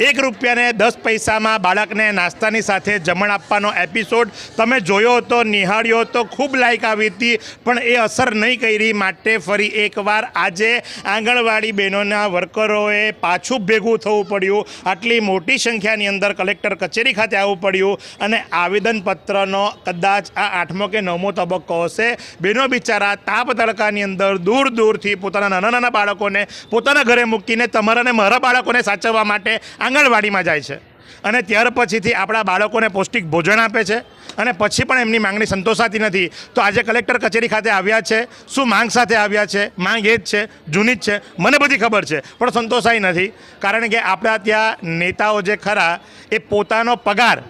એક રૂપિયાને દસ પૈસામાં બાળકને નાસ્તાની સાથે જમણ આપવાનો એપિસોડ તમે જોયો હતો નિહાળ્યો હતો ખૂબ લાઇક આવી હતી, પણ એ અસર નહીં કરી માટે ફરી એકવાર આજે આંગણવાડી બહેનોના વર્કરોએ પાછું ભેગું થવું પડ્યું. આટલી મોટી સંખ્યાની અંદર કલેક્ટર કચેરી ખાતે આવવું પડ્યું અને આવેદનપત્રનો કદાચ આ આઠમો કે નવમો તબક્કો હશે. બહેનો બિચારા તાપ તડકાની અંદર દૂર દૂરથી પોતાના નાના નાના બાળકોને પોતાના ઘરે મૂકીને તમારા અને મારા બાળકોને સાચવવા માટે આંગણવાડીમાં જાય છે. અને ત્યાર પછીથી આપણા બાળકોને પૌષ્ટિક ભોજન આપે છે અને પછી પણ એમની માંગણી સંતોષાતી નથી. તો આજે કલેક્ટર કચેરી ખાતે આવ્યા છે. શું માંગ સાથે આવ્યા છે? માંગ એ જ છે, જૂની જ છે. મને બધી ખબર છે, પણ સંતોષાઈ નથી. કારણ કે આપણા ત્યાં નેતાઓ જે ખરા, એ પોતાનો પગાર,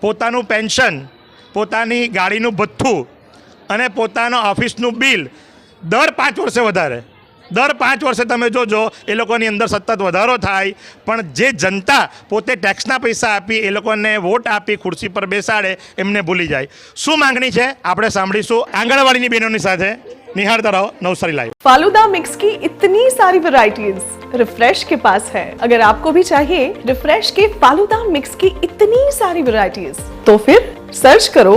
પોતાનું પેન્શન, પોતાની ગાડીનું ભથ્થું અને પોતાનો ઓફિસનું બિલ દર પાંચ વર્ષે વધારે. દર પાંચ વર્ષે તમે જોજો એ લોકોની અંદર સતત વધારો થાય પણ જે જનતા પોતે ટેક્સના પૈસા આપી એ લોકોને વોટ આપી ખુરશી પર બેસાડે એમને ભૂલી જાય શું માંગણી છે આપણે સાંભળીશું આંગણવાડીની બહેનોની સાથે નિહાળતા રહો નવસારી લાઈવ फालूदा मिक्स की इतनी सारी वैरायटीज रिफ्रेश के पास है अगर आपको भी चाहिए रिफ्रेश के फालूदा मिक्स की इतनी सारी वैरायटीज तो फिर सर्च करो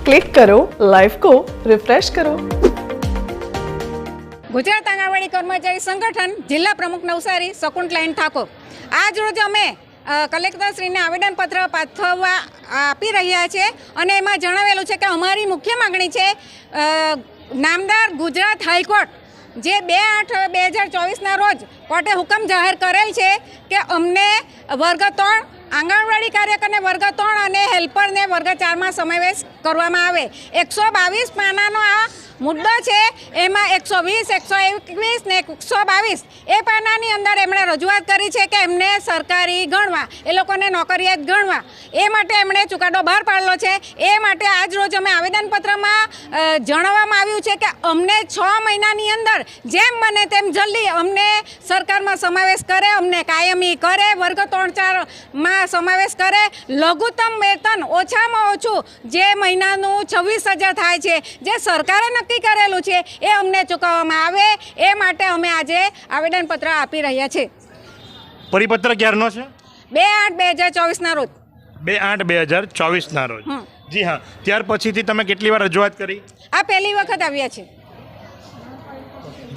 क्लिक करो लाइफ को रिफ्रेश करो ગુજરાત આંગણવાડી કર્મચારી સંગઠન જિલ્લા પ્રમુખ નવસારી શકુંતલાઈન ઠાકોર. આજ રોજ અમે કલેક્ટરશ્રીને આવેદનપત્ર પાઠવવા આપી રહ્યા છે અને એમાં જણાવેલું છે કે અમારી મુખ્ય માગણી છે નામદાર ગુજરાત હાઈકોર્ટ, જે બે આઠ બે હજાર ચોવીસના રોજ કોર્ટે હુકમ જાહેર કરેલ છે કે અમને વર્ગ ત્રણ, આંગણવાડી કાર્યકરને વર્ગ ત્રણ અને હેલ્પરને વર્ગ ચારમાં સમાવેશ કરવામાં આવે. એકસો બાવીસ પાનાનો આ મુદ્દો છે, એમાં એકસો વીસ, એકસો એકવીસ ને એકસો બાવીસ. એ પાનાની અંદર એમણે રજૂઆત કરી છે કે એમને સરકારી ગણવા, એ લોકોને નોકરિયાત ગણવા. એ માટે એમણે ચુકાદો બહાર પાડેલો છે. એ માટે આજ રોજ અમે આવેદનપત્રમાં જણાવવામાં આવ્યું છે કે અમને છ મહિનાની અંદર જેમ બને તેમ જલ્દી અમને સરકારમાં સમાવેશ કરે, અમને કાયમી કરે, વર્ગ ત્રણ ચારમાં સમાવેશ કરે. લઘુત્તમ વેતન ઓછામાં ઓછું જે મહિનાનું છવ્વીસ હજાર થાય છે, જે સરકારે નક્કી કરેલું છે એ અમને ચૂકવવામાં આવે એ માટે અમે આજે આવેદનપત્ર આપી રહ્યા છે. પરિપત્ર ક્યારનો છે? બે આઠ બે હજાર ચોવીસના રોજ. બે આઠ બે હજાર ચોવીસના રોજ. જી હા. ત્યાર પછીથી તમે કેટલી વાર રજૂઆત કરી? આ પહેલી વખત આવ્યા છે.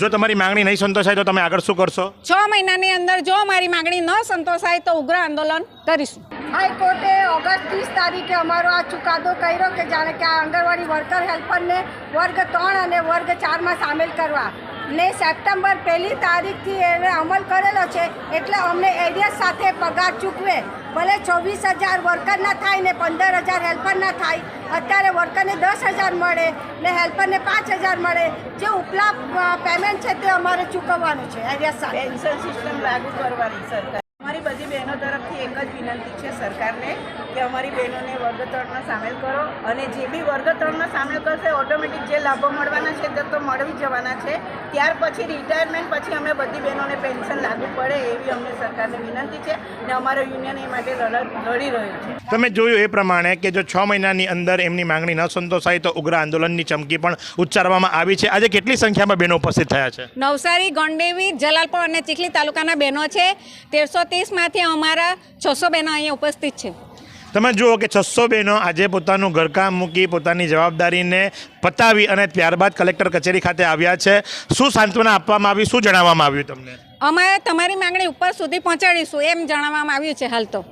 જો તમારી માંગણી નહીં સંતોષાય તો તમે આગળ શું કરશો? છ મહિનાની અંદર જો મારી માંગણી ન સંતોષાય તો ઉગ્ર આંદોલન કરીશું. હાઈકોર્ટે ઓગસ્ટ ત્રીસ તારીખે અમારો આ ચુકાદો કર્યો કે જાણે કે આ આંગણવાડી વર્કર હેલ્પરને વર્ગ ત્રણ અને વર્ગ ચારમાં સામેલ કરવા. ને સપ્ટેમ્બર પહેલી તારીખથી એને અમલ કરેલો છે એટલે અમને એરિયસ સાથે પગાર ચૂકવે. ભલે ચોવીસ હજાર વર્કરના થાય ને પંદર હજાર હેલ્પરના થાય, અત્યારે વર્કરને દસ હજાર મળે ને હેલ્પરને પાંચ હજાર મળે. જે ઉપલા પેમેન્ટ છે તે અમારે ચૂકવવાનું છે એરિયસ સાથે. પેન્શન સિસ્ટમ લાગુ કરવાની સરકાર. અમારી બધી બહેનો તરફથી એક જ વિનંતી છે સરકારને કે અમારી બહેનોને વર્ગ ત્રણમાં સામેલ કરો અને જે બી વર્ગ ત્રણમાં સામેલ કરશે ઓટોમેટિક જે લાભો મળવાના છે તે તો મળી જવાના છે. ત્યાર પછી રિટાયરમેન્ટ પછી અમે બધી બહેનોને પેન્શન લાગુ પડે એવી અમને સરકારને વિનંતી છે અને અમારો યુનિયન એ માટે લડ- લડી રહ્યો છે. તમે જોયું એ પ્રમાણે કે જો છ મહિનાની અંદર એમની માંગણી ન સંતોષાય તો ઉગ્ર આંદોલનની ચમકી પણ ઉચ્ચારવામાં આવી છે. આજે કેટલી સંખ્યામાં બહેનો ઉપસ્થિત થયા છે? નવસારી ગોંડેવી જલાલપોર અને ચીખલી તાલુકાના બહેનો છે. તેરસો ત્રીસમાંથી અમારા છસો બહેનો અહીંયા ઉપસ્થિત છે. તમે જુઓ કે છસો બહેનો આજે પોતાનું ઘરકામ મૂકી પોતાની જવાબદારીને પતાવી અને ત્યારબાદ કલેક્ટર કચેરી ખાતે આવ્યા છે. શું સાંત્વના આપવામાં આવી? શું જણાવવામાં આવ્યું તમને? અમારે તમારી માંગણી ઉપર સુધી પહોંચાડીશું એમ જણાવવામાં આવ્યું છે હાલ તો.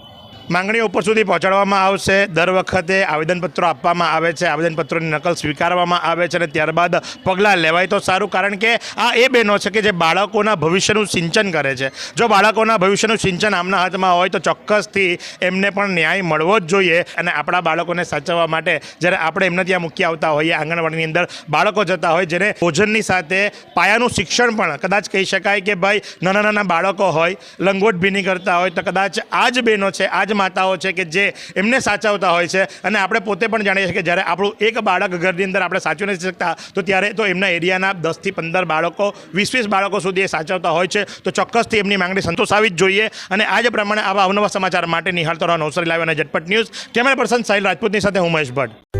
માંગણીઓ ઉપર સુધી પહોંચાડવામાં આવશે. દર વખતે આવેદનપત્રો આપવામાં આવે છે. આવેદનપત્રોની નકલ સ્વીકારવામાં આવે છે અને ત્યારબાદ પગલાં લેવાય તો સારું. કારણ કે આ એ બહેનો છે કે જે બાળકોના ભવિષ્યનું સિંચન કરે છે. જો બાળકોના ભવિષ્યનું સિંચન આમના હાથમાં હોય તો ચોક્કસથી એમને પણ ન્યાય મળવો જ જોઈએ અને આપણા બાળકોને સાચવવા માટે જ્યારે આપણે એમને ત્યાં મૂકી આવતા હોઈએ, આંગણવાડીની અંદર બાળકો જતા હોય જેને ભોજનની સાથે પાયાનું શિક્ષણ પણ કદાચ કહી શકાય કે ભાઈ નાના નાના બાળકો હોય, લંગોટ ભીની કરતા હોય, તો કદાચ આ જ બહેનો છે, આ જ માતાઓ છે કે જે એમને સાચવતા હોય છે. અને આપણે પોતે પણ જાણીએ છીએ કે જ્યારે આપણું એક બાળક ઘરની અંદર આપણે સાચવી નથી શકતા, તો ત્યારે તો એમના એરિયાના દસથી પંદર બાળકો વીસ વીસ બાળકો સુધી એ સાચવતા હોય છે. તો ચોક્કસથી એમની માંગણી સંતોષાવી જ જોઈએ. અને આ જ પ્રમાણે આવા અવનવા સમાચાર માટે નિહાળતો રહો નવસારી લાવ્યો અને ઝટપટ ન્યૂઝ. કેમેરા પર્સન સાહિલ રાજપૂતની સાથે હું મહેશ ભટ્ટ.